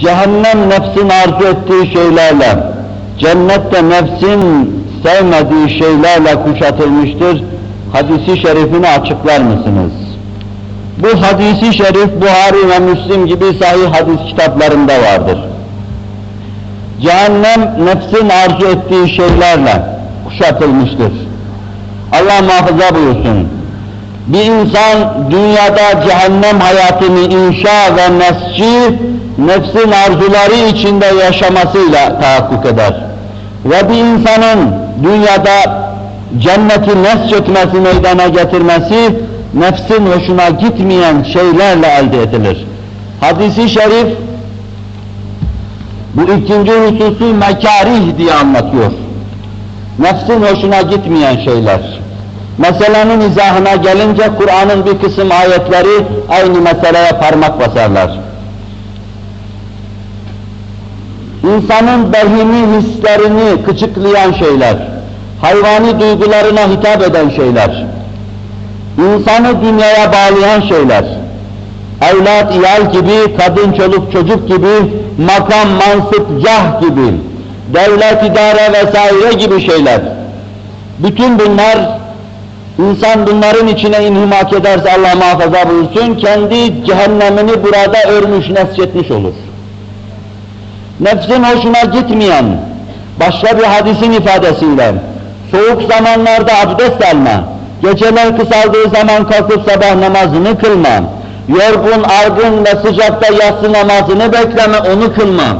Cehennem nefsin arzu ettiği şeylerle, cennette nefsin sevmediği şeylerle kuşatılmıştır. Hadisi şerifini açıklar mısınız? Bu hadisi şerif Buhari ve Müslim gibi sahih hadis kitaplarında vardır. Cehennem nefsin arzu ettiği şeylerle kuşatılmıştır. Allah muhafaza buyursun. Bir insan dünyada cehennem hayatını inşa ve nesci, nefsin arzuları içinde yaşamasıyla tahakkuk eder. Ve bir insanın dünyada cenneti nesçetmesi, meydana getirmesi, nefsin hoşuna gitmeyen şeylerle elde edilir. Hadisi şerif, bu ikinci hususu mekarih diye anlatıyor. Nefsin hoşuna gitmeyen şeyler. Meselenin izahına gelince Kur'an'ın bir kısım ayetleri aynı meseleye parmak basarlar. İnsanın behimi hislerini kıçıklayan şeyler, hayvani duygularına hitap eden şeyler, insanı dünyaya bağlayan şeyler, evlat, iyal gibi, kadın, çoluk, çocuk gibi, makam, mansıp, cah gibi, devlet, idare vesaire gibi şeyler. Bütün bunlar, insan bunların içine inhimak ederse Allah muhafaza buyursun, kendi cehennemini burada örmüş, nesçetmiş olur. Nefsin hoşuna gitmeyen, başka bir hadisin ifadesiyle, soğuk zamanlarda abdest alma, geceler kısaldığı zaman kalkıp sabah namazını kılma, yorgun, argın ve sıcakta yatsı namazını bekleme, onu kılma,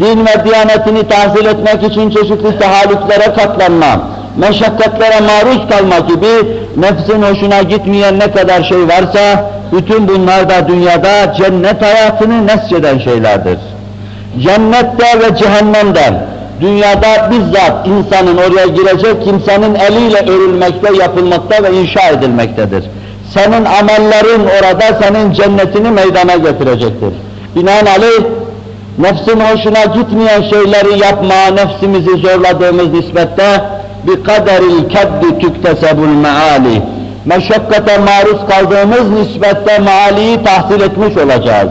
din ve diyanetini tahsil etmek için çeşitli tahallüklere katlanma, meşakkatlere maruz kalma gibi nefsin hoşuna gitmeyen ne kadar şey varsa, bütün bunlar da dünyada cennet hayatını nesçeden şeylerdir. Cennette ve cehennemde, dünyada bizzat insanın oraya girecek kimsenin eliyle örülmekte, yapılmakta ve inşa edilmektedir. Senin amellerin orada senin cennetini meydana getirecektir. Binaenaleyh, nefsin hoşuna gitmeyen şeyleri yapma, nefsimizi zorladığımız nispette kaderil keddi tüktesebul meali. Meşakkate maruz kaldığımız nispette mealiyi tahsil etmiş olacağız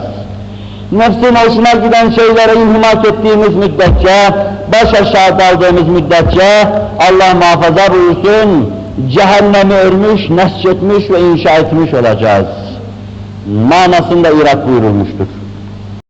nefsin hoşuna giden şeylere inhimak ettiğimiz müddetçe, baş aşağı daldığımız müddetçe, Allah muhafaza buyursun, cehennemi örmüş, nesçetmiş ve inşa etmiş olacağız. Manasında irak buyurulmuştur.